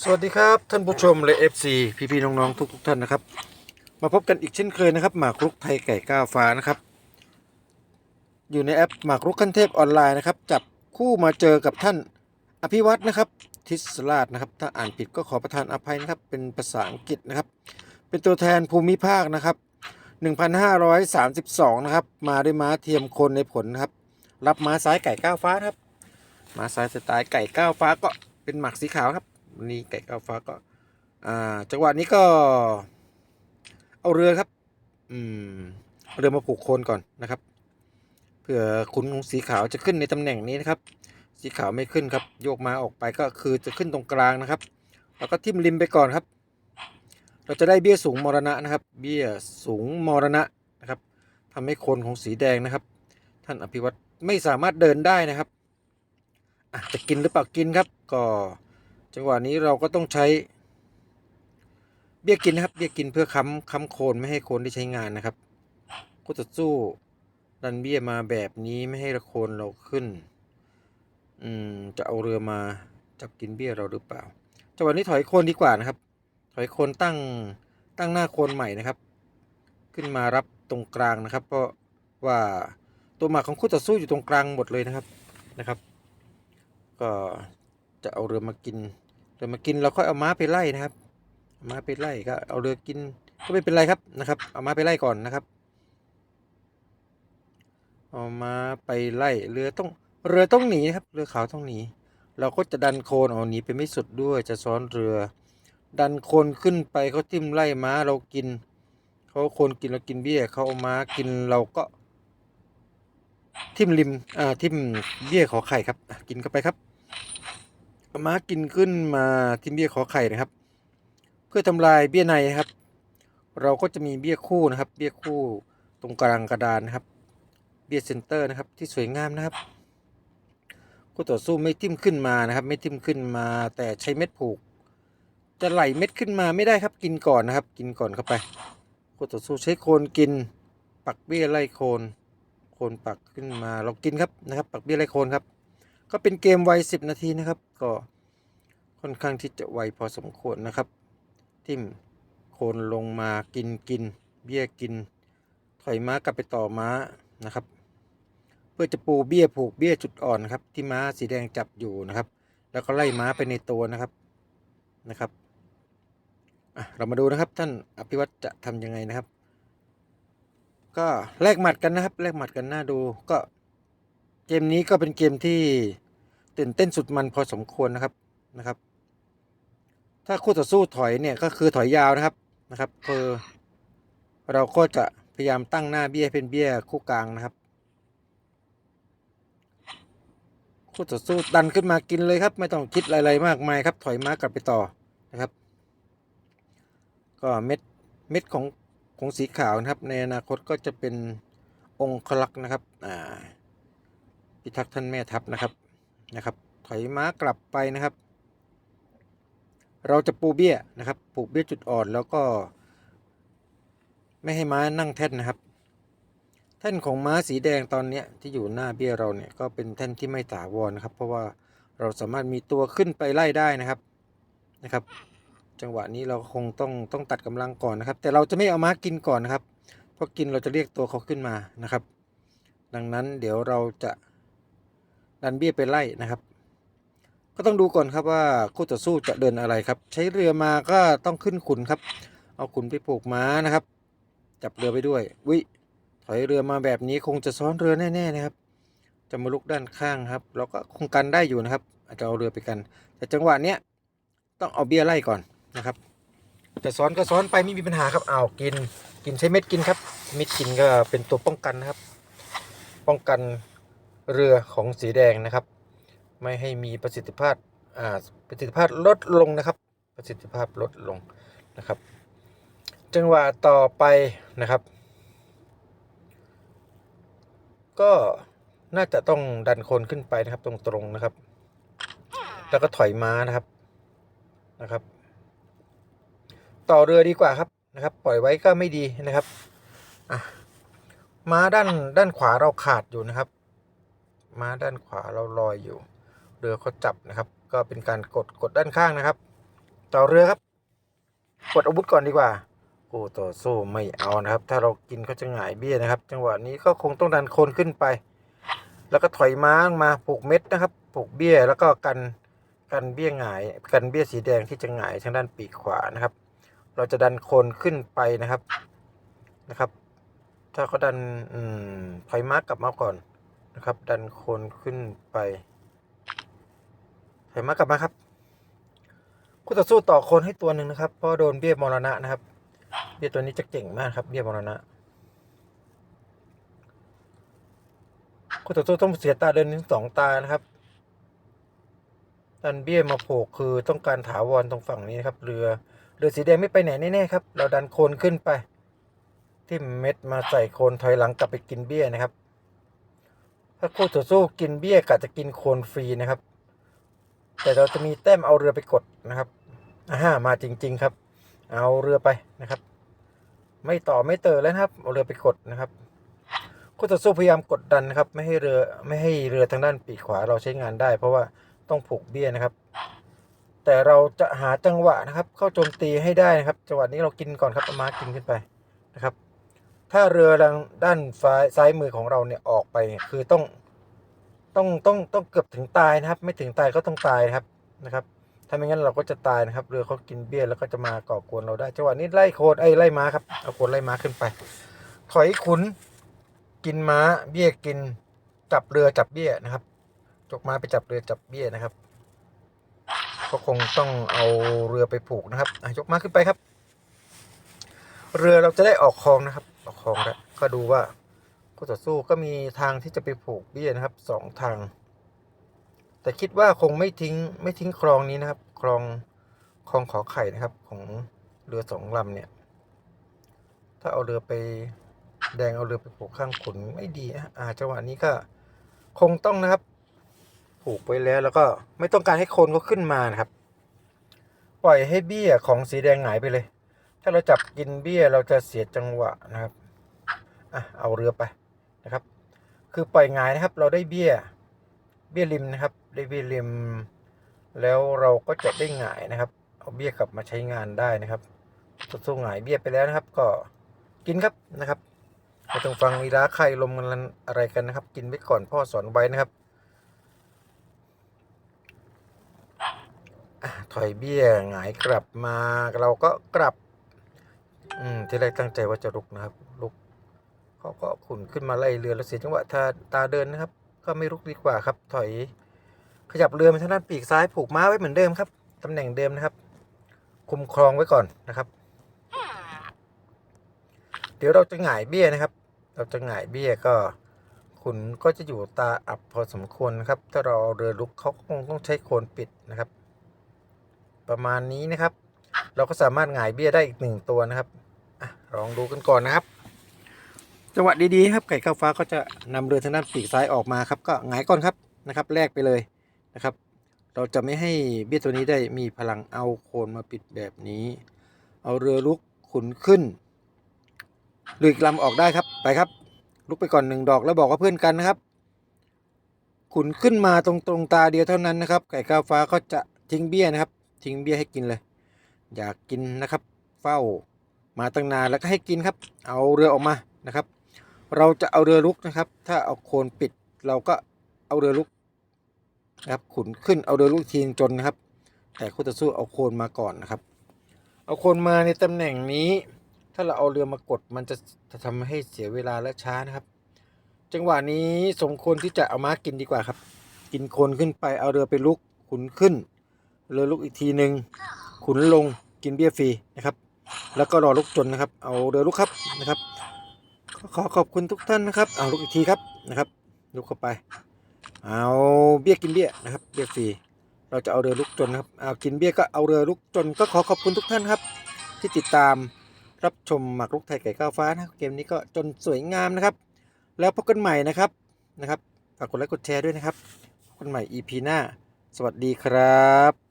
สวัสดีครับท่านผู้ชมและ FC พี่พี่ๆน้องๆทุกทุกๆท่านนะครับ มาพบกันอีกเช่นเคยนะครับหมากรุกไทยไก่ก้าวฟ้านะครับ อยู่ในแอปหมากรุกขั้นเทพออนไลน์นะครับ จับคู่มาเจอกับท่านอภิวัตนะครับ ทิศราชนะครับ ถ้าอ่านผิดก็ขอประทานอภัยนะครับ เป็นภาษาอังกฤษนะครับ เป็นตัวแทนภูมิภาคนะครับ 1,532 นะครับ มาด้วยม้าเทียมคนในผลนะครับ รับม้าซ้ายไก่ก้าวฟ้าครับม้าซ้ายสไตล์ไก่ก้าวฟ้าก็เป็นหมักสีขาวครับ นนี้ไก่ก้าฟ้าก็ อ่า จังหวะนี้ก็ เอาเรือครับ อืมเอเรือมาผูกโคนก่อนนะครับเผื่อขุนสีขาวจะขึ้นในตำแหน่งนี้นะครับ สีขาวไม่ขึ้นครับ โยกมาออกไปก็คือจะขึ้นตรงกลางนะครับ แล้วก็ทิ่มริมไปก่อนครับ เราจะได้เบี้ยสูงมรณะนะครับ เบี้ยสูงมรณะนะครับทำให้โคนของสีแดงนะครับ ท่านอภิวัตไม่สามารถเดินได้นะครับอจะกินหรือเปล่ากินครับ ก็ จังหวะนี้เราก็ต้องใช้เบี้ยกินนะครับเบี้ยกินเพื่อค้ำค้ำโคนไม่ให้โคนได้ใช้งานนะครับก็จะสู้ดันเบี้ยมาแบบนี้ไม่ให้โคนเราขึ้น อืมจะเอาเรือมาจับกินเบี้ยเราหรือเปล่าจังหวะนี้ถอยโคนดีกว่านะครับ ถอยโคนตั้งตั้งหน้าโคนใหม่นะครับ ขึ้นมารับตรงกลางนะครับ เพราะว่าตัวหมากของคู่ต่อสู้อยู่ตรงกลางหมดเลยนะครับนะครับ ก็จะเอาเรือมากิน เรือมากินเราค่อยเอาม้าไปไล่นะครับม้าไปไล่ก็เอาเรือกินก็ไม่เป็นไรครับนะครับ เอาม้าไปไล่ก่อนนะครับ เอาม้าไปไล่เรือต้องเรือต้องหนีนะครับ เรือขาวต้องหนี เราก็จะดันโคนเอาหนีไปไม่สุดด้วยจะซ้อนเรือ ดันโคนขึ้นไปเขาทิ่มไล่ม้าเรากินเขาโคนกินเรากินเบี้ยเขาเอาม้ากินเราก็ทิ่มริมอ่าทิ่มเบี้ยขอไข่ครับ กินเข้าไปครับ ม้ากินขึ้นมาทิ่เบี้ยขอไข่นะครับ เพื่อทำลายเบี้ยในนะครับ เราก็จะมีเบี้ยคู่นะครับ เบี้ยคู่ตรงกลางกระดานนะครับ เบี้ยเซนเตอร์นะครับ ที่สวยงามนะครับคู่ต่อสู้ไม่ทิ่มขึ้นมานะครับ ไม่ทิ่มขึ้นมา แต่ใช้เม็ดผูก จะไหลเม็ดขึ้นมาไม่ได้ครับกินก่อนนะครับ กินก่อนเข้าไปคู่ต่อสู้ใช้โคนกิน ปักเบี้ยไล่โคน โคนปักขึ้นมาเรากินครับนะครับ ปักเบี้ยไล่โคนครับ ก็เป็นเกมไวสิบนาทีนะครับ ก็ค่อนข้างที่จะไวพอสมควรนะครับ ทิมโคนลงมากินกิน เบี้ยกิน ถอยม้ากลับไปต่อม้านะครับ เพื่อจะปูเบี้ยผูกเบี้ยจุดอ่อนนะครับ ที่ม้าสีแดงจับอยู่นะครับ แล้วก็ไล่ม้าไปในตัวนะครับนะครับเรามาดูนะครับท่านอภิวัตจะทำยังไงนะครับ ก็แลกหมัดกันนะครับแลกหมัดกันน่าดูก็เกมนี้ก็เป็นเกมที่ ตื่นเต้นสุดมันพอสมควรนะครับนะครับ ถ้าคู่ต่อสู้ถอยเนี่ยก็คือถอยยาวนะครับนะครับคือเราก็จะพยายามตั้งหน้าเบี้ยเป็นเบี้ยคู่กลางนะครับ คู่ต่อสู้ดันขึ้นมากินเลยครับ ไม่ต้องคิดอะไรมากมายครับ ถอยม้ากลับไปต่อนะครับ ก็เม็ดเม็ดของของสีขาวนะครับ ในอนาคตก็จะเป็นองค์คลักษ์นะครับ อ่าพิทักษ์ท่านแม่ทัพนะครับ นะครับถอยม้ากลับไปนะครับ เราจะปูเบี้ยนะครับปลูกเบี้ยจุดอ่อนแล้วก็ ไม่ให้ม้านั่งแท่นนะครับ แท่นของม้าสีแดงตอนนี้ที่อยู่หน้าเบี้ยเราเนี่ยก็เป็นแท่นที่ไม่ถาวรนะครับ เพราะว่าเราสามารถมีตัวขึ้นไปไล่ได้นะครับนะครับ จังหวะนี้เราคงต้องต้องตัดกำลังก่อนนะครับ แต่เราจะไม่เอาม้ากินก่อนนะครับเพราะกินเราจะเรียกตัวเขาขึ้นมานะครับ ดังนั้นเดี๋ยวเราจะ ดันเบี้ยไปไล่นะครับ ก็ต้องดูก่อนครับว่าคู่ต่อสู้จะเดินอะไรครับ ใช้เรือมาก็ต้องขึ้นขุนครับ เอาขุนไปผูกม้านะครับ จับเรือไปด้วยวิถอยเรือมาแบบนี้คงจะซ้อนเรือแน่ๆนะครับ จะมาลุกด้านข้างครับเราก็คงกันได้อยู่นะครับ อาจจะเอาเรือไปกัน แต่จังหวะเนี้ยต้องเอาเบี้ยไล่ก่อนนะครับจะซ้อนก็ซ้อนไปไม่มีปัญหาครับเอากิน กินใช้เม็ดกินครับ เม็ดกินก็เป็นตัวป้องกันนะครับ ป้องกัน เรือของสีแดงนะครับ ไม่ให้มีประสิทธิภาพอ่าประสิทธิภาพลดลงนะครับ ประสิทธิภาพลดลงนะครับ จังหวะต่อไปนะครับ ก็น่าจะต้องดันคนขึ้นไปนะครับตรงๆนะครับ แล้วก็ถอยม้านะครับนะครับ ต่อเรือดีกว่าครับนะครับ ปล่อยไว้ก็ไม่ดีนะครับอะม้าด้านด้านขวาเราขาดอยู่นะครับ ม้าด้านขวาเราลอยอยู่ เรือเขาจับนะครับ ก็เป็นการกดกดด้านข้างนะครับ ต่อเรือครับ กดอาวุธก่อนดีกว่าโอ้ต่อสู้ไม่เอานะครับ ถ้าเรากินเขาจะหงายเบี้ยนะครับ จังหวะนี้ก็คงต้องดันโคนขึ้นไป แล้วก็ถอยม้ามาผูกเม็ดนะครับผูกเบี้ยแล้วก็กันกันเบี้ยหงาย กันเบี้ยสีแดงที่จะหงายทางด้านปีกขวานะครับ เราจะดันโคนขึ้นไปนะครับนะครับ ถ้าเขาดันอืมถอยม้ากลับมาก่อน นะครับ ดันโคนขึ้นไปถอยมากลับมาครับคู่ต่อสู้ต่อโคนให้ตัวหนึ่งนะครับเพราะโดนเบี้ยมรณะนะครับ เบี้ยตัวนี้จะเก่งมากครับ เบี้ยมรณะคู่ต่อสู้ต้องเสียตาเดินถึงสองตานะครับดันเบี้ยมาโผล่คือต้องการถาวรตรงฝั่งนี้นะครับ เรือเรือสีแดงไม่ไปไหนแน่ๆครับ เราดันโคนขึ้นไป ที่เม็ดมาใส่โคนถอยหลังกลับไปกินเบี้ยนะครับ ถ้าคู่ต่อสู้กินเบี้ยกะจะกินโคนฟรีนะครับ แต่เราจะมีแต้มเอาเรือไปกดนะครับอ่ามาจริง ๆครับ เอาเรือไปนะครับ ไม่ต่อไม่เติมแล้วนะครับ เอาเรือไปกดนะครับคู่ต่อสู้พยายามกดดันนะครับ ไม่ให้เรือไม่ให้เรือทางด้านปีกขวาเราใช้งานได้ เพราะว่าต้องผูกเบี้ยนะครับ แต่เราจะหาจังหวะนะครับ เข้าโจมตีให้ได้นะครับ จังหวะนี้เรากินก่อนครับอามากินขึ้นไปนะครับ ถ้าเรือทางด้านซ้ายซ้ายมือของเราเนี่ยออกไปคือต้องต้องต้องต้องเกือบถึงตายนะครับ ไม่ถึงตายก็ต้องตายนะครับนะครับถ้าไม่งั้นเราก็จะตายนะครับ เรือเขากินเบี้ยแล้วก็จะมาก่อกวนเราได้จังหวะนี้ไล่โคดไอ้ไล่ม้าครับเอาโคดไล่ม้าขึ้นไป ถอยขุน กินม้าเบี้ยกิน จับเรือจับเบี้ยนะครับจกม้าไปจับเรือจับเบี้ยนะครับก็คงต้องเอาเรือไปผูกนะครับยกม้าขึ้นไปครับ เรือเราจะได้ออกคลองนะครับ ออกคลองแล้วก็ดูว่าคู่ต่อสู้ก็มีทางที่จะไปผูกเบี้ยนะครับสองทาง แต่คิดว่าคงไม่ทิ้งไม่ทิ้งคลองนี้นะครับ คลองคลองขอไข่นะครับของเรือสองลำเนี่ย ถ้าเอาเรือไปแดงเอาเรือไปผูกข้างขุนไม่ดีนะอ่าจังหวะนี้ก็คงต้องนะครับ ผูกไว้แล้วแล้วก็ไม่ต้องการให้คนเขาขึ้นมานะครับ ปล่อยให้เบี้ยของสีแดงหายไปเลย ถ้าเราจับกินเบี้ยเราจะเสียจังหวะนะครับอะเอาเรือไปนะครับ คือปล่อยงายนะครับ เราได้เบี้ย เบี้ยริมนะครับ ได้เบี้ยริม แล้วเราก็จะได้หงายนะครับ เอาเบี้ยกลับมาใช้งานได้นะครับสู้หงายเบี้ยไปแล้วนะครับ ก็กินครับนะครับไม่ต้องฟังอีราใครลมกันอะไรกันนะครับ กินไว้ก่อนพ่อสอนไว้นะครับถอยเบี้ยหงายกลับมา เราก็กลับ อืมที่แรกตั้งใจว่าจะลุกนะครับลุกเขาก็ขุนขึ้นมาไล่เรือแล้วเสียจังหวะถ้าตาเดินนะครับ ก็ไม่ลุกดีกว่าครับ ถอย ขยับเรือไปทางด้านปีกซ้ายผูกม้าไว้เหมือนเดิมครับตำแหน่งเดิมนะครับ คุมครองไว้ก่อนนะครับ เดี๋ยวเราจะหงายเบี้ยนะครับ เราจะหงายเบี้ยก็ขุนก็จะอยู่ตาอับพอสมควรนะครับ ถ้าเราเรือลุกเขาคงต้องใช้โคนปิดนะครับ ประมาณนี้นะครับ เราก็สามารถหงายเบี้ยได้อีกหนึ่งตัวนะครับ ลองดูกันก่อนนะครับ จังหวะดีๆครับไก่ข้าวฟ้าก็จะนำเรือทางด้านปีกซ้ายออกมาครับ ก็หงายก่อนครับนะครับแลกไปเลยนะครับ เราจะไม่ให้เบี้ยตัวนี้ได้มีพลังเอาโคนมาปิดแบบนี้ เอาเรือลุกขุนขึ้นหรืออีกลำออกได้ครับไปครับ ลุกไปก่อนหนึ่งดอกแล้วบอกว่าเพื่อนกันนะครับ ขุนขึ้นมาตรงตรงตาเดียวเท่านั้นนะครับ ไก่ข้าวฟ้าก็จะทิ้งเบี้ยนะครับ ทิ้งเบี้ยให้กินเลย อยากกินนะครับ เฝ้า มาตั้งนานแล้วก็ให้กินครับ เอาเรือออกมานะครับ เราจะเอาเรือลุกนะครับ ถ้าเอาโคนปิดเราก็เอาเรือลุกนะครับขุนขึ้นเอาเรือลุกทีนจนนะครับ แต่คู่ต่อสู้เอาโคนมาก่อนนะครับ เอาโคนมาในตำแหน่งนี้ ถ้าเราเอาเรือมากดมันจะทำให้เสียเวลาและช้านะครับ จังหวะนี้สมควรที่จะเอาม้ากินดีกว่าครับ กินโคนขึ้นไปเอาเรือไปลุกขุนขึ้น เรือลุกอีกทีหนึ่งขุนลงกินเบี้ยฟรีนะครับ แล้วก็รอลุกจนนะครับ เอาเรือลุกครับนะครับ ขอขอบคุณทุกท่านนะครับ เอาลุกอีกทีครับนะครับลุกเข้าไป เอาเบี้ยกินเบี้ยนะครับเบี้ยฟรีเราจะเอาเรือลุกจนครับเอากินเบี้ยก็เอาเรือลุกจนก็ขอขอบคุณทุกท่านครับ ที่ติดตามรับชมหมากรุกไทยไก่ก้าวฟ้านะเกมนี้ก็จนสวยงามนะครับ แล้วพบกันใหม่นะครับนะครับฝากกดไลค์กดแชร์ด้วยนะครับพบกันใหม่ EP หน้า สวัสดีครับ